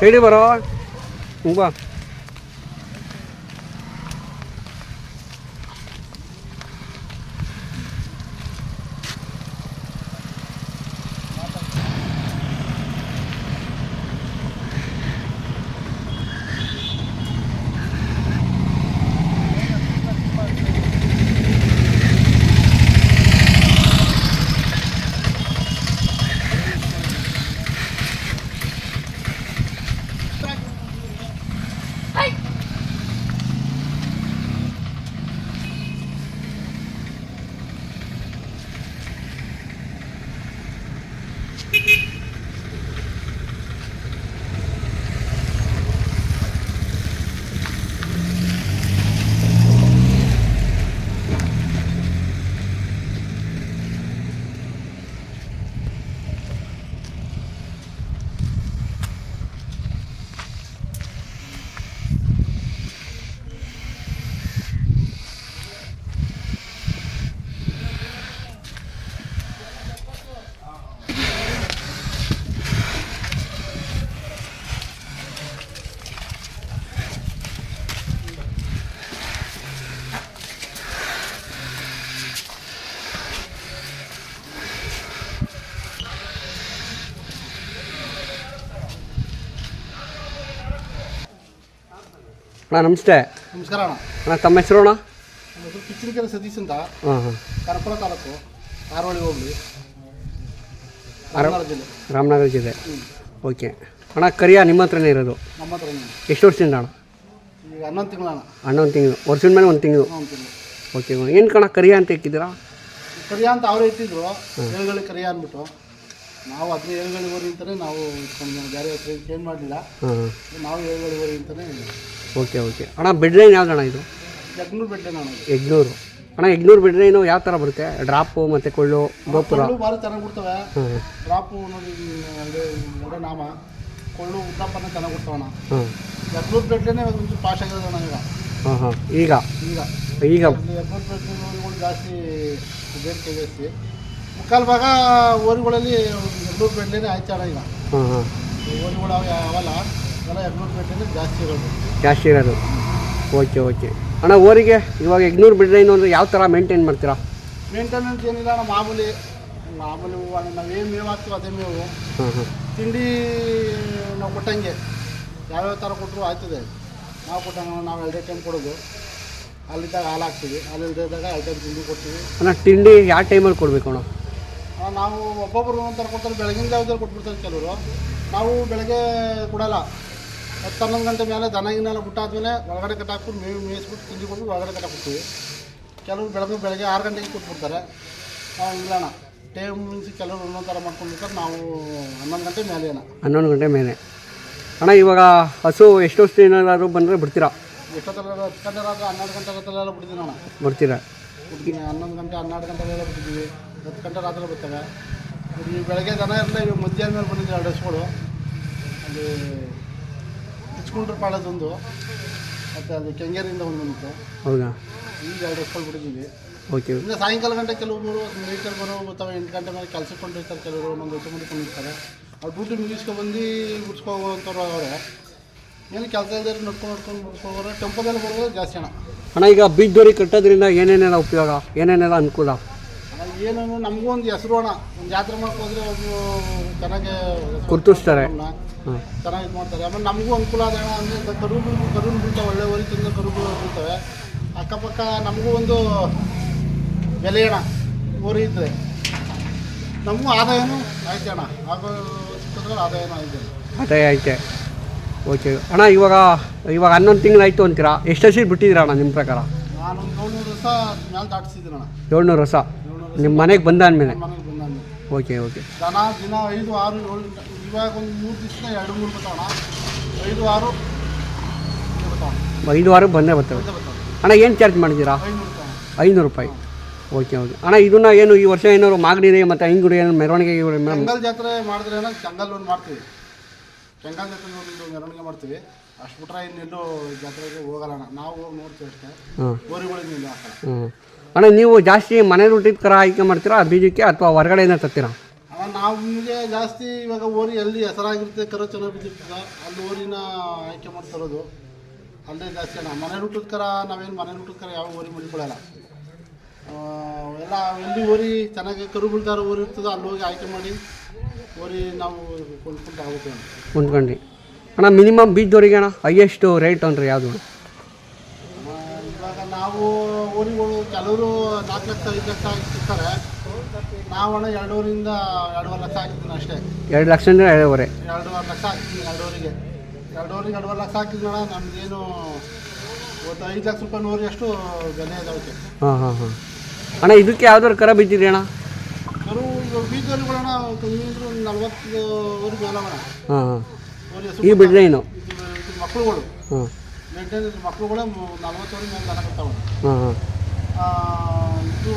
ಸೈಡಿಗೆ ಬರೋ ಹ್ಞೂ ಅಣ್ಣ ನಮಸ್ತೆ. ನಮಸ್ಕಾರ ಅಣ್ಣ. ಅಣ್ಣ ತಮ್ಮ ಹೆಸರು ಅಣ್ಣ? ನಮ್ಮ ಹೆಸರು ಕಿಚ್ಚನಕೆರೆ ಸತೀಶ್ ಅಂತ. ಹಾಂ ಹಾಂ. ಕನಕಪುರ ತಾಲೂಕು ಕಾರವಳ್ಳಿ ಹೋಗ್ಲಿ ರಾಮನಗರ ಜಿಲ್ಲೆ. ರಾಮನಗರ ಜಿಲ್ಲೆ. ಓಕೆ. ಅಣ್ಣ ಕರಿಯ ನಿಮ್ಮ ಹತ್ರನೇ ಇರೋದು? ನಮ್ಮ ಹತ್ರ ಎಷ್ಟು ವರ್ಷದಿಂದ ಅಣ್ಣ? ಈಗ ಹನ್ನೊಂದು ತಿಂಗಳು ಅಣ್ಣ. ಹನ್ನೊಂದು ತಿಂಗಳು. ವರ್ಷದ ಮೇಲೆ ಒಂದು ತಿಂಗಳು. ಹನ್ನೊಂದು ತಿಂಗಳು. ಓಕೆ ಏನು ಕಣ ಕರಿಯ ಅಂತ ಇಕ್ಕಿದ್ದೀರಾ ಕರಿಯ ಅಂತ ಅವರೇ ಇಟ್ಟಿದ್ರು ಏಳುಗಳಿಗೆ ಕರಿಯ ಅಂದ್ಬಿಟ್ಟು. ನಾವು ಅದನ್ನ ಏಳುಗಳಿ ಊರಿ ಅಂತಲೇ ನಾವು ಇಟ್ಕೊಂಡು ಬೇರೆ ಚೇಂಜ್ ಮಾಡಲಿಲ್ಲ. ಹಾಂ ನಾವು ಊರಿ ಅಂತಲೇ ಓಕೆ ಓಕೆ. ಅಣ್ಣ ಬೆಡ್ ಲೈನ್ ಯಾವ್ದು ಅಣ್ಣ ಇದು? ಎಗ್ನೂರು ಬೆಟ್ಟೆ ನಾನು ಯಗ್ನೂರು ಅಣ್ಣ ಬೆಡ್ ಲೈನು ಯಾವ ಥರ ಬರುತ್ತೆ? ಡ್ರಾಪು ಮತ್ತು ಕೊಳ್ಳು ಗೋಪುರ? ಭಾರಿ ಚೆನ್ನಾಗಿ ಬಿಡ್ತವೆ. ಡ್ರಾಪು ನೋಡಿ ನಾಮ. ಕೊಳ್ಳು ಉದ್ದಪ್ಪನ ಚೆನ್ನಾಗಿ ಬಿಡ್ತಾವಣ್ಣ ಹಾಂ ಜಗ್ನೂರು ಬೆಟ್ಟೆನೇ ಒಂಚೂರು ಪಾಶ್ ಆಗಿರೋದಣ್ಣ ಈಗ. ಹಾಂ ಹಾಂ ಈಗ? ಈಗ. ಈಗ. ಇಲ್ಲಿ ಎಪ್ಪತ್ತು ಪರ್ಸೆಂಟ್ ಜಾಸ್ತಿ ಜಾಸ್ತಿ ಮುಕ್ಕಾಲು ಭಾಗ ಓರಿಗಳಲ್ಲಿ ಎಗ್ನೂರು ಅಣ್ಣ ಈಗ. ಹಾಂ ಹಾಂ ಓರಿಗಳು ಅವ ಅವಲ್ಲ ಎಗ್ನೂರು ಜಾಸ್ತಿ ಇರೋದು. Okay okay. ಅಣ್ಣ ಓರಿಗೆ ಇವಾಗ ಎಗ್ನೂರು ಬಿಡ್ರೆ ಏನು ಅಂದರೆ ಯಾವ ಥರ ಮೇಂಟೈನ್ ಮಾಡ್ತೀರಾ? ಮೇಂಟೆನೆನ್ಸ್ ಏನಿಲ್ಲ ಅಣ್ಣ ಮಾಮೂಲಿ. ಮಾಮೂಲಿ ನಾವು ಏನು ಮೇವು ಹಾಕ್ತೀವಿ ಅದೇ ಮೇವು. ಹಾಂ ಹಾಂ. ತಿಂಡಿ ನಾವು ಕೊಟ್ಟಂಗೆ. ಯಾವ್ಯಾವ ಥರ ಕೊಟ್ಟರು ಆಯ್ತದೆ. ನಾವು ಕೊಟ್ಟಂಗೆ ನಾವು ಎರಡೇ ಟೈಮ್ ಕೊಡೋದು. ಅಲ್ಲಿದ್ದಾಗ ಹಾಲು ಹಾಕ್ತೀವಿ. ಅಲ್ಲಿದ್ದಾಗ ಎರಡು ಟೈಮ್ ತಿಂಡಿ ಕೊಡ್ತೀವಿ. ಅಣ್ಣ ತಿಂಡಿ ಯಾವ ಟೈಮಲ್ಲಿ ಕೊಡಬೇಕು ಅಣ್ಣ? ನಾವು ಒಬ್ಬೊಬ್ಬರು ಒಂಥರ ಕೊಡ್ತಾರೆ. ಬೆಳಗಿನ ಜಾವದಲ್ಲಿ ಕೊಟ್ಬಿಡ್ತಾರೆ ಕೆಲವರು. ನಾವು ಬೆಳಗ್ಗೆ ಕೊಡಲ್ಲ. ಹತ್ತು ಹನ್ನೊಂದು ಗಂಟೆ ಮೇಲೆ ದನ ಗಿನ್ನೆಲ್ಲ ಬಿಟ್ಟಾದ್ಮೇಲೆ ಒಳಗಡೆ ಕಟ್ಟಾಕ್ಬಿಟ್ಟು ಮೇವು ಮೇಯಿಸ್ಬಿಟ್ಟು ತಿಂಡಿ ಕೊಟ್ಟು ಒಳಗಡೆ ಕಟ್ಟಾಕ್ಬಿಡ್ತೀವಿ. ಕೆಲವರು ಬೆಳಗ್ಗೆ ಬೆಳಗ್ಗೆ ಆರು ಗಂಟೆಗೆ ಕೊಟ್ಬಿಡ್ತಾರೆ. ನಾವು ಇಲ್ಲಣ್ಣ. ಟೈಮ್ ಮೀನ್ಸ್ ಕೆಲವರು ಒಂದೊಂದು ಥರ ಮಾಡ್ಕೊಂಡಿರ್ತಾರೆ ನಾವು ಹನ್ನೊಂದು ಗಂಟೆ ಮೇಲೆ ಅಣ್ಣ ಹನ್ನೊಂದು ಗಂಟೆ ಮೇಲೆ. ಅಣ್ಣ ಇವಾಗ ಹಸು ಎಷ್ಟು ವರ್ಷ ಬಂದರೆ ಬಿಡ್ತೀರಾ? ಎಷ್ಟೊತ್ತಲ್ಲ ಹತ್ತು ಗಂಟೆ ರಾತ್ರಿ ಹನ್ನೆರಡು ಗಂಟೆ ಹೊತ್ತಲ್ಲೆಲ್ಲ ಬಿಡ್ತೀನಿ ಅಣ್ಣ. ಬಿಡ್ತೀರಾ? ಬಿಡ್ತೀನಿ. ಹನ್ನೊಂದು ಗಂಟೆ ಹನ್ನೆರಡು ಗಂಟೆಗೆಲ್ಲ ಬಿಡ್ತೀವಿ ಹತ್ತು ಗಂಟೆ ರಾತ್ರಿ ಬರ್ತವೆ. ಈ ಬೆಳಗ್ಗೆ ದನ ಇರಲಿಲ್ಲ ಇವಾಗ ಮಧ್ಯಾಹ್ನ ಮೇಲೆ ಬಂದಿದ್ದು ಎರಡು ಹಸುಗಳು ಅಲ್ಲಿ ಕಿಚ್ಕೊಂಡ್ರ ಪಾಳದೊಂದು. ಮತ್ತೆ ಅಲ್ಲಿ ಕೆಂಗೇರಿಯಿಂದ ಒಂದು ಬಂತು. ಹೌದಾ? ಈಗ ಎರಡು ಹಸುಗಳು ಬಿಟ್ಟಿದ್ದೀವಿ. ಓಕೆ. ಇನ್ನು ಸಾಯಂಕಾಲ ಗಂಟೆ ಕೆಲವರು ನೈಟಲ್ಲಿ ಬರೋ ಅಥವಾ ಎಂಟು ಗಂಟೆ ಮೇಲೆ ಕೆಲಸಕ್ಕೆ ಕೊಂಡಿರ್ತಾರೆ ಕೆಲವರು ಒಂದೊಂದು ಹಸು ಕೊಂಡಿರ್ತಾರೆ ಅವ್ರು ಡ್ಯೂಟಿ ಮುಗಿಸ್ಕೊಬಂದು ಬಿಡ್ಸ್ಕೋಗೋವಂಥವ್ರು ಅವರೇ. ಏನು ಕೆಲಸ ಇಲ್ದೇ ನೋಡ್ಕೊಂಡು ನೋಡ್ಕೊಂಡು ಬಿಡ್ಸ್ಕೋಗೋರೆ ಟೆಂಪೋದಲ್ಲಿ ಬರೋದು ಜಾಸ್ತಿ ಹಣ. ಹಣ ಈಗ ಬೀಜದೋರಿ ಕಟ್ಟೋದ್ರಿಂದ ಏನೇನೆಲ್ಲ ಉಪಯೋಗ ಏನೇನೆಲ್ಲ ಅನುಕೂಲ? ಏನೇನು ನಮಗೂ ಒಂದು ಹೆಸರು ಹಣ ಒಂದು ಜಾತ್ರೆ ಮಾಡ್ಕೋದ್ರೆ ಒಬ್ಬರು ಚೆನ್ನಾಗಿ ಗುರ್ತಿಸ್ತಾರೆ. ಚೆನ್ನಾಗಿ ಇದು ಮಾಡ್ತಾರೆ. ಆಮೇಲೆ ನಮಗೂ ಅನುಕೂಲ ಆದ ಅಂದರೆ ಕರುಗಳು ಕರುಗಳು ಬೀಳ್ತಾವೆ ಒಳ್ಳೆ ಹೊರಿ ತಿಂದ ಕರುಗಳು ಬೀಳ್ತವೆ ಅಕ್ಕಪಕ್ಕ ನಮಗೂ ಒಂದು ಬೆಲೆ ಅಣ್ಣ ಊರಿ ಇದ್ದರೆ ನಮಗೂ ಆದಾಯನೂ ಆಯ್ತು ಅಣ್ಣ. ಆಗೋ ಆದಾಯನೂ ಆಯ್ತು ಆದಾಯ ಐತೆ ಓಕೆ ಅಣ್ಣ ಇವಾಗ ಇವಾಗ ಹನ್ನೊಂದು ತಿಂಗಳಾಯ್ತು ಅಂತೀರಾ? ಎಷ್ಟು ಹಸಿ ಬಿಟ್ಟಿದ್ದೀರಾ ಅಣ್ಣ ನಿಮ್ಮ ಪ್ರಕಾರ? ನಾನು ಏಳ್ನೂರು ರಸ ಮೇಲೆ ದಾಟಿಸಿದ್ದೀನಿ ಅಣ್ಣ. ಏಳ್ನೂರು ರಸ ನಿಮ್ಮ ಮನೆಗೆ ಬಂದ ಬಂದಾನೆ ಓಕೆ ಓಕೆ ದನ ದಿನ ಐದು ಆರು ಏಳು ಇವಾಗ ಒಂದು ಮೂರು ದಿವಸ ಎರಡು ಮೂರು ಬರ್ತಾವಣ ಐದು ಆರು ಬರ್ತಾವಣ ಐದು ವಾರಕ್ಕೆ ಬಂದೇ ಬರ್ತವೆ. ಅಣ್ಣ ಏನು ಚಾರ್ಜ್ ಮಾಡಿದ್ದೀರಾ? ಐನೂರು ರೂಪಾಯಿ. ಐನೂರು ರೂಪಾಯಿ. ಓಕೆ ಓಕೆ ಅಣ್ಣ ಇದನ್ನ ಏನು ಈ ವರ್ಷ ಏನಾದ್ರು ಮಾಗಡಿ ಮತ್ತು ಹಿಂಗುಡಿ ಏನು ಮೆರವಣಿಗೆ ಜಾತ್ರೆ ಮಾಡಿದ್ರೆ ಏನೋ ಒಂದು ಮಾಡ್ತೀವಿ. ಕೆಂಗಲ್ ಜಾತ್ರೆ ನೋಡಿ ಮೆರವಣಿಗೆ ಮಾಡ್ತೀವಿ. ಅಷ್ಟು ಬಿಟ್ರೆ ಇನ್ನೆಲ್ಲೂ ಜಾತ್ರೆಗೆ ಹೋಗಲ್ಲ ಅಣ್ಣ. ನಾವು ಹೋಗಿ ನೋಡ್ತೀವಿ ಅಷ್ಟೇ. ಹಾಂ ಇಲ್ಲ ಹಾಕಲ್ಲ. ಹ್ಞೂ ಅಣ್ಣ ನೀವು ಜಾಸ್ತಿ ಮನೆ ರೊಟ್ಟಿ ಕರ ಆಯ್ಕೆ ಮಾಡ್ತೀರಾ ಬೀಜಕ್ಕೆ ಅಥವಾ ಹೊರಗಡೆಯಿಂದ ತರ್ತೀರಾ? ಅಣ್ಣ ನಾವು ನಿಮಗೆ ಜಾಸ್ತಿ ಇವಾಗ ಓರಿ ಎಲ್ಲಿ ಹೆಸರಾಗಿರುತ್ತೆ ಕರ ಚೆನ್ನಾಗಿ ಬಿದ್ದಿರ್ತದ. ಅಲ್ಲಿ ಓರಿನ ಆಯ್ಕೆ ಮಾಡ್ತಿರೋದು ಅಲ್ಲೇ ಜಾಸ್ತಿ ಅಣ್ಣ. ಮನೆ ಊಟದ ಕರ ನಾವೇನು ಮನೆ ಊಟದ ಕರ ಯಾವ ಓರಿ ಮಡಿಕೊಳ್ಳಲ್ಲ. ಆ, ಎಲ್ಲ ಎಲ್ಲಿ ಓರಿ ಚೆನ್ನಾಗಿ ಕರು ಬೀಳ್ತಾರೋ ಓರಿ ಇರ್ತದೋ ಅಲ್ಲಿ ಹೋಗಿ ಆಯ್ಕೆ ಮಾಡಿ ತಗೋಬೇಕು ಅಣ್ಣ ಅಣ್ಣ ಮಿನಿಮಮ್ ಬೀಜದವ್ರಿಗೆ ಅಣ್ಣ ಹೈಯೆಸ್ಟ್ ರೇಟ್ ಅಂದ್ರೆ ಯಾವುದು ಇವಾಗ ನಾವು ಊರಿಗಳು ಕೆಲವರು ನಾಲ್ಕು ಲಕ್ಷ ಐದು ಲಕ್ಷ ಸಿಗ್ತಾರೆ ನಾವು ಅಣ್ಣ ಎರಡೂರಿಂದ ಎರಡೂವರೆ ಲಕ್ಷ ಹಾಕಿದ್ದೀನಿ ಅಷ್ಟೇ. ಎರಡು ಲಕ್ಷ ಅಂದರೆ ಎರಡೂವರೆ. ಎರಡೂವರೆ ಲಕ್ಷ ಹಾಕಿದ್ದೀನಿ ಎರಡೂವರೆಗೆ. ಎರಡೂವರೆಗೆ ಎರಡೂವರೆ ಲಕ್ಷ ಹಾಕಿದ್ನಣ ನಮ್ಗೇನು ಒಂದು ಐದು ಲಕ್ಷ ರೂಪಾಯಿ ನೂರಿ ಅಷ್ಟು ಬೆಲೆ ಇದಾವೆ ಹಾಂ ಹಾಂ ಹಾಂ. ಅಣ್ಣ ಇದಕ್ಕೆ ಯಾವ್ದಾದ್ರು ಕರ ಬಿದ್ದಿರಿ ಅಣ್ಣ? ಕಮ್ಮಿ ಅಂದ್ರೆ ಒಂದು ಹಾಂ ಹಾಂ. ಈ ಬಿಡ್ಲೆ ಏನು ಇದು ಇದು ಮಕ್ಕಳುಗಳು ಹಾಂ. ಮಕ್ಕಳುಗಳೇ ನಲ್ವತ್ತುವರೆಗೆ ಮೇಲೆ ದನ ಕೊಡ್ತಾವೆ ಹಾಂ ಹಾಂ. ಆ, ಇದು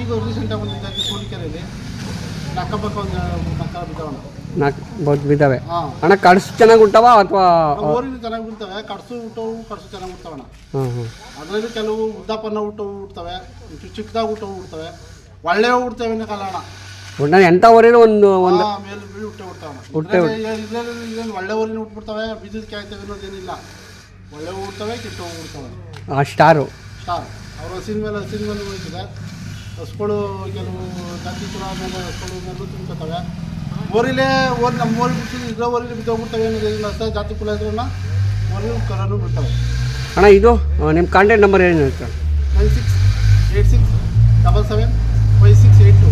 ಈಗ ರೀಸೆಂಟಾಗಿ ಅಕ್ಕಪಕ್ಕ ಒಂದು ಮಕ್ಕಳು ಬಿದ್ದಾವಣ ನಾಲ್ಕು ಬೌತ್ ಬಿದ್ದಾವೆ. ಅಣ್ಣ ಕಡ್ಸು ಚೆನ್ನಾಗಿ ಉಂಟವ ಅಥವಾ ಓರಿನ ಚೆನ್ನಾಗಿ ಬಿಡ್ತವೆ ಕಡ್ಸು ಊಟವು ಕಡ್ಸು ಚೆನ್ನಾಗಿ ಹಾಂ ಅದರಲ್ಲಿ ಕೆಲವು ಉದ್ದಾಪನ್ನ ಊಟವು ಉಡ್ತವೆ ಚಿಕ್ಕ ಚಿಕ್ಕದಾಗಿ ಊಟವು ಉಡ್ತವೆ ಒಳ್ಳೆಯ ಉಡ್ತವೆ ಕಾಲ ಅಣ್ಣ ಒಟ್ನಲ್ಲಿ ಎಂಥ ಊರಿನ ಒಂದು ಒಂದು ಮೇಲೆ ಬಿಳಿ ಹುಟ್ಟೆ ಹುಟ್ಟೆ ಇದರಲ್ಲಿ ಇದೇನು ಒಳ್ಳೆ ಊರಿನ ಉಟ್ಬಿಡ್ತಾವೆ ಬಿದ್ದಿದ್ದು ಕಾಯ್ತೇವೆ ಅನ್ನೋದೇನಿಲ್ಲ. ಒಳ್ಳೆ ಉಡ್ತವೆ ಕೆಟ್ಟ ಉಡ್ತವೆ ಆ ಸ್ಟಾರು. ಸ್ಟಾರ್. ಅವ್ರ ಹಸಿನ ಮೇಲೆ ಹಸಿನ ಮೇಲೆ ಹೋಯ್ತದೆ ಹಸುಗಳು ಕೆಲವು ಜಾತಿ ಕುಲ ಮೇಲೆ ಹಸ್ಗಳು ಮೇಲೂ ತಿನ್ಕೋತವೆ. ಓರಿಲೇ ಓರಿ ನಮ್ಮ ಊರಿಗೆ ಬಿಟ್ಟು ಇದ್ರ ಊರಿಗೆ ಬಿದ್ದೋಗ್ಬಿಡ್ತವೆ ಅನ್ನೋದೇನಿಲ್ಲ. ಸರ್ ಜಾತಿ ಕುಲ ಇದ್ರೂ ಊರಿಗೆ ಕರನು ಬಿಡ್ತವೆ. ಅಣ್ಣ ಇದು ನಿಮ್ಮ ಕಾಂಟ್ಯಾಕ್ಟ್ ನಂಬರ್ ಏನು sir nine six eight six double seven. Five six eight two.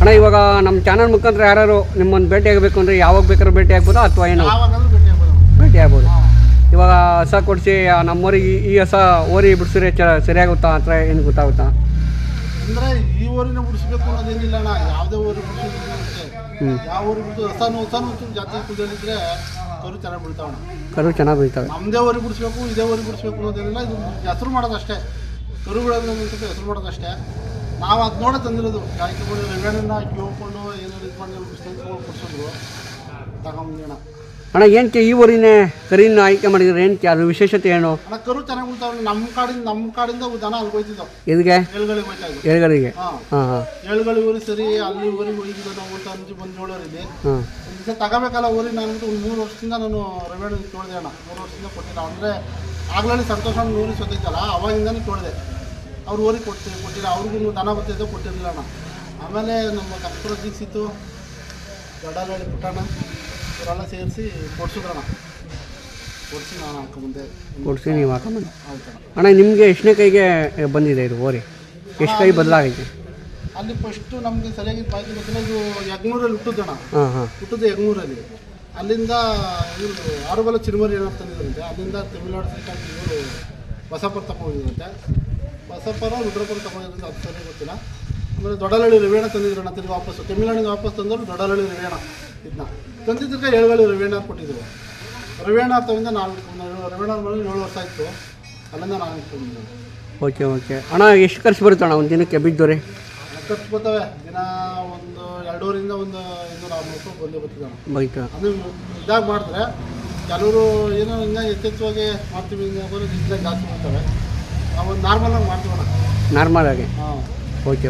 ಅಣ್ಣ ಇವಾಗ ನಮ್ಮ ಚಾನಲ್ ಮುಖಾಂತರ ಯಾರು ನಿಮ್ಮನ್ನು ಭೇಟಿ ಆಗಬೇಕು ಅಂದರೆ ಯಾವಾಗ ಬೇಕಾದ್ರೂ ಭೇಟಿ ಆಗ್ಬೋದಾ ಅಥವಾ ಏನು? ಯಾವಾಗಾದ್ರೂ ಭೇಟಿ ಆಗ್ಬೋದು. ಭೇಟಿ ಆಗ್ಬೋದು. ಇವಾಗ ಹೊಸ ಕೊಡಿಸಿ ನಮ್ಮವರಿಗೆ ಈ ಹೊಸ ಓರಿ ಬಿಡಿಸಿದ್ರೆ ಚ ಸರಿಯಾಗುತ್ತಾ ಅಥವಾ ಏನು ಗೊತ್ತಾಗುತ್ತಾ? ಅಂದರೆ ಈ ಊರಿನ ಬಿಡಿಸ್ಬೇಕು ಅನ್ನೋದೇನಿಲ್ಲ ಅಣ್ಣ. ಯಾವುದೇ ಓರಿ ಬಿಡಿಸಿದ್ರೆ ಯಾವ ಊರು ಬಿಡಿಸು ಹೊಸನು ಹೊಸನು ಒಂಚೂರು ಜಾತಿ ಕುಲದಲ್ಲಿದ್ದರೆ ಕರು ಚೆನ್ನಾಗಿ ಬಿಡ್ತಾವಣ್ಣ ಕರು ಚೆನ್ನಾಗಿ ಬೀಳ್ತಾವೆ. ನಮ್ಮದೇ ಊರಿಗೆ ಬಿಡಿಸ್ಬೇಕು ಇದೇ ಊರಿಗೆ ಬಿಡಿಸ್ಬೇಕು ಅನ್ನೋದೇನಿಲ್ಲ. ಇದು ಹೆಸರು ಮಾಡೋದಷ್ಟೇ. ಕರು ಬಿಡೋದು ಅಂತ ಹೆಸರು ಮಾಡೋದಷ್ಟೇ. ನಾವು ಅದು ನೋಡೋ ತಂದಿರೋದು. ಗಾಯಕಗಳು ರೆವೆಣನ್ನ ಕೇಳ್ಕೊಂಡು ಏನಾದ್ರು ಇದು ಮಾಡಿ ಬಿಡಿಸ್ಕೊಂಡು ಕೊಡ್ಸಿದ್ರು ತಗೊಂಬಂದಿಣ ಅಣ್ಣ ಏನಕ್ಕೆ ಈ ಊರಿನೇ ಕರಿನ ಆಯ್ಕೆ ಮಾಡಿದ್ರೆ ಏನಕ್ಕೆ ಅದು ವಿಶೇಷತೆ ಏನು? ಅಣ್ಣ ಕರು ಚೆನ್ನಾಗಿ ಬಿಡ್ತಾವೆ ನಮ್ಮ ಕಾಡಿಂದ ನಮ್ಮ ಕಾಡಿಂದ ದನ ಅಲ್ಲಿ ಹೋಯ್ತಿದ್ದವು. ಇದಕ್ಕೆ ಏಳುಗಳಿಗೆ ಹೋಯ್ತಾ ಇದ್ವು ಹಾಂ. ಹಾಂ ಹಾಂ. ಊರಿ ಸರಿ ಅಲ್ಲಿ ಊರಿಗೆ ಹೋಗಿದ್ದು ನಾವು ಊಟ ಅಂಜಿ ಬಂದು ಹೇಳೋರಿಲ್ಲಿ ಹಾಂ ದಿವಸ ತಗೋಬೇಕಲ್ಲ ಊರಿಗೆ ನಾನು ಒಂದು ಮೂರು ವರ್ಷದಿಂದ ನಾನು ರೆವೆಣ್ ಕೇಳಿದೆ ಅಣ್ಣ. ಮೂರು ವರ್ಷದಿಂದ ಕೊಟ್ಟಿಲ್ಲ. ಅಂದರೆ ಆಗಲೇ ಸಂತೋಷ ಊರಿಗೆ ಸೊತ್ತೈತಲ್ಲ ಅವಾಗಿಂದನೇ ಕೇಳಿದೆ. ಅವ್ರು ಊರಿಗೆ ಕೊಡ್ತೀವಿ ಕೊಟ್ಟಿಲ್ಲ ಅವ್ರಿಗೂ ದನ ಬರ್ತಿದ್ದೆ ಕೊಟ್ಟಿರಲಿಲ್ಲ ಅಣ್ಣ. ಆಮೇಲೆ ನಮ್ಮ ಕಪ್ಪುರ ದೀಕ್ಷಿತು ದೊಡ್ಡಲ್ಲಿ ಪುಟ್ಟಣ್ಣ ಇವರೆಲ್ಲ ಸೇರಿಸಿ ಕೊಡ್ಸಿದ್ರಣ್ಣ. ಕೊಡಿಸಿ ನಾನು ಮುಂದೆ. ಕೊಡಿಸಿ ನೀವು ಹಾಕೊಂಬಂದು ಅಣ್ಣ. ನಿಮಗೆ ಎಷ್ಟನೇ ಕೈಗೆ ಬಂದಿದೆ ಇದು ಓರಿ? ಎಷ್ಟು ಕೈ ಬದಲಾಗೈತೆ? ಅಲ್ಲಿ ಫಸ್ಟು ನಮಗೆ ಸರಿಯಾಗಿ ಮಾಹಿತಿ ಗೊತ್ತಿಲ್ಲ ಇದು ಯಗ್ನೂರಲ್ಲಿ ಹುಟ್ಟಿದ್ದಣ್ಣ ಹಾಂ ಹಾಂ. ಹುಟ್ಟಿದ್ದು ಯಗ್ನೂರಲ್ಲಿ. ಅಲ್ಲಿಂದ ಇವರು ಆರುಬಲ ಚಿರುಮರಿ ಏನೋ ತಂದಿದ್ರಂತೆ ಅಲ್ಲಿಂದ ತಮಿಳ್ನಾಡು ಸರ್ಕಾರ ಇವರು ಬಸಪುರ ತಗೊಂಡಿದ್ರಂತೆ ಬಸಪುರ ರುದ್ರಪುರ ತಗೊಂಡಿರೋದು ಅದು ಸರಿ ಗೊತ್ತಿಲ್ಲ. ಆಮೇಲೆ ದೊಡ್ಡಲಹಳ್ಳಿ ರಿವೇಣ ತಂದಿದ್ರಣ್ಣ ತಿರುಗಿ ವಾಪಸ್ಸು. ತಮಿಳ್ನಾಡಿಗೆ ವಾಪಸ್ ತಂದರು ದೊಡ್ಡಲಳ್ಳಿ ರಿವೇಣ ಇದನ್ನ ತಂದಿದ್ದಕ್ಕೆ ಏಳುಗಳಿ ರಿವೇಣ ಕೊಟ್ಟಿದ್ರು. ರಿವೇಣ ತಗೊಂಡ ನಾಲ್ಕು ರಿವೇಣ ಮನೇಲಿ ಏಳು ವರ್ಷ ಆಯಿತು. ಅಲ್ಲಿಂದ ನಾನು ಓಕೆ ಓಕೆ. ಅಣ್ಣ ಎಷ್ಟು ಖರ್ಚು ಬರುತ್ತೆ ಅಣ್ಣ ಒಂದು ದಿನಕ್ಕೆ ಬಿದ್ದೋರಿ? ಖರ್ಚು ಬರ್ತವೆ. ದಿನ ಒಂದು ಎರಡೂರಿಂದ ಒಂದು ಇನ್ನೂರ ಆರುನೂರು ಬಂದೇ ಬರ್ತಿದ್ದಾವೆ ಬೈಕ್ ಅದು ಇದಾಗಿ ಮಾಡಿದ್ರೆ ಕೆಲವರು ಏನೋ ಇನ್ನೂ ಯಥೇಚ್ಛವಾಗಿ ಮಾಡ್ತೀವಿ ಜಾಸ್ತಿ ಮಾಡ್ತವೆ ಮಾಡ್ತೀವಣ್ಣ. ನಾರ್ಮಲ್ ಆಗಿ. ಹಾಂ. ಓಕೆ